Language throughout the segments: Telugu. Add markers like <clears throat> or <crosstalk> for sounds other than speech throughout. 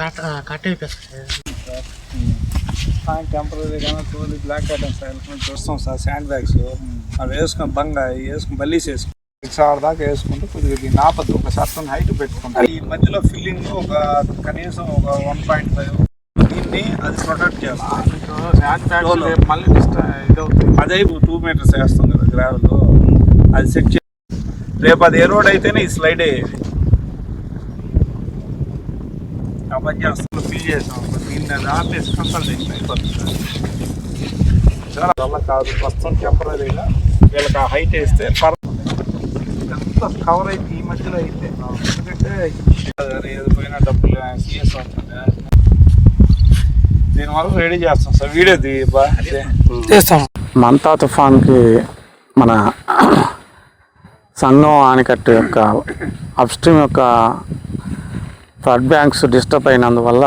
కట్ కట్ అయిపోతుంది టెంపరీగా తోలి బ్లాక్ ఐటమ్స్ చూస్తాం సార్ శాండ్ బ్యాగ్స్ అవి వేసుకొని బంగా వేసుకొని బల్లీస్ వేసుకొని సిక్స్ అవర్ దాకా వేసుకుంటే కొద్దిగా దీన్ని ఆపద్దు. ఒక సర్టన్ హైట్ పెట్టుకుంటాం. ఈ మధ్యలో ఫిల్లింగ్ ఒక కనీసం ఒక వన్ పాయింట్ ఫైవ్ దీన్ని అది ప్రొటెక్ట్ చేస్తాం. మళ్ళీ అదే టూ మీటర్స్ వేస్తాం కదా గ్రావెల్ అది సెట్ చే రేపు అది ఏ రోడ్ అయితేనే ఈ స్లైడ్ అయ్యేది. ఆ పని చేస్తాం ఫీల్ చేసాం దీన్ని ఆపేసి కన్సల్టేషన్ అయిపోతుంది సార్ వల్ల కాదు. ప్రస్తుతం టెంపరీగా వీళ్ళకి ఆ హైట్ వేస్తే పర్ ఎంత కవర్ అయితే ఈ మధ్యలో అయితే. ఎందుకంటే ఏది పోయినా డబ్బులు సీఎస్ అవుతుంది దీని వరకు రెడీ చేస్తాం సార్. వీడియో చేస్తాం. మంతా తుఫాన్కి మన <clears throat> సంగం ఆనకట్టు యొక్క అప్స్ట్రీమ్ యొక్క ఫ్లడ్ బ్యాంక్స్ డిస్టర్బ్ అయినందువల్ల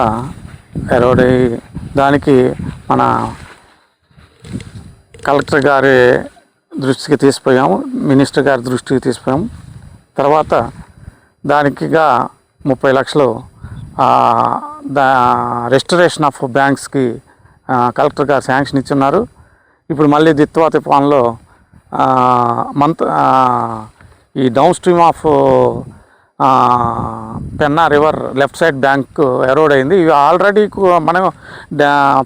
ఎరోడి దానికి మన కలెక్టర్ గారి దృష్టికి తీసుకుపోయాము మినిస్టర్ గారి దృష్టికి తీసిపోయాము. తర్వాత దానికిగా ముప్పై లక్షలు దా రెస్టరేషన్ ఆఫ్ బ్యాంక్స్కి కలెక్టర్ గారు శాంక్షన్ ఇచ్చున్నారు. ఇప్పుడు మళ్ళీ దిత్వా తుఫాన్లో మంత్ ఈ downstream of Penna river left side bank erode అయింది. ఇవి ఆల్రెడీ మనం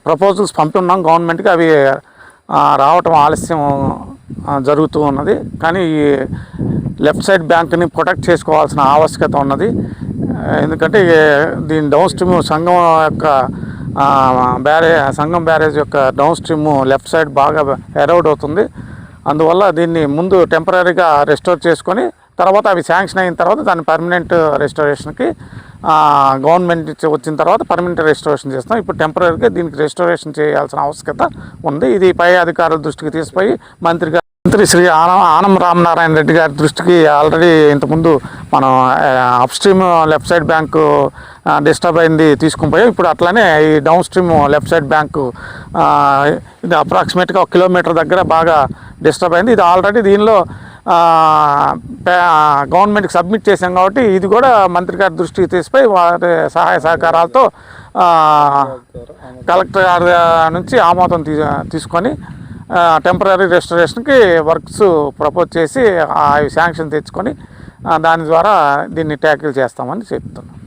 ప్రపోజల్స్ పంపిన్నాం గవర్నమెంట్కి అవి రావటం ఆలస్యం జరుగుతూ ఉన్నది. కానీ ఈ లెఫ్ట్ సైడ్ బ్యాంక్ని ప్రొటెక్ట్ చేసుకోవాల్సిన ఆవశ్యకత ఉన్నది. ఎందుకంటే దీని డౌన్ స్ట్రీమ్ సంఘం యొక్క బ్యారేజ్ సంఘం బ్యారేజ్ యొక్క డౌన్ స్ట్రీమ్ లెఫ్ట్ సైడ్ బాగా ఎరౌడ్ అవుతుంది. అందువల్ల దీన్ని ముందు టెంపరీగా రెస్టోర్ చేసుకొని తర్వాత అవి శాంక్షన్ అయిన తర్వాత దాన్ని పర్మనెంట్ రెస్టోరేషన్కి గవర్నమెంట్ వచ్చిన తర్వాత పర్మనెంట్ రెస్టోరేషన్ చేస్తాం. ఇప్పుడు టెంపరీగా దీనికి రెస్టోరేషన్ చేయాల్సిన ఆవశ్యకత ఉంది. ఇది పై అధికారుల దృష్టికి తీసిపోయి మంత్రి మంత్రి శ్రీ ఆనం ఆనం రామనారాయణ రెడ్డి గారి దృష్టికి ఆల్రెడీ ఇంతకుముందు మనం upstream left side bank disturb అయింది తీసుకుని పోయాం ఇప్పుడు అట్లానే ఈ downstream left side bank ఇది అప్రాక్సిమేట్గా ఒక కిలోమీటర్ దగ్గర బాగా డిస్టర్బ్ అయింది. ఇది ఆల్రెడీ దీనిలో గవర్నమెంట్కి సబ్మిట్ చేశాం కాబట్టి ఇది కూడా మంత్రి గారి దృష్టికి తీసిపోయి వారి సహాయ సహకారాలతో కలెక్టర్ గారి నుంచి ఆమోదం తీ తీసుకొని టెంపరీ రెస్టరేషన్కి వర్క్స్ ప్రపోజ్ చేసి ఆ శాంక్షన్ తెచ్చుకొని దాని ద్వారా దీన్ని ట్యాకిల్ చేస్తామని చెప్తున్నాం.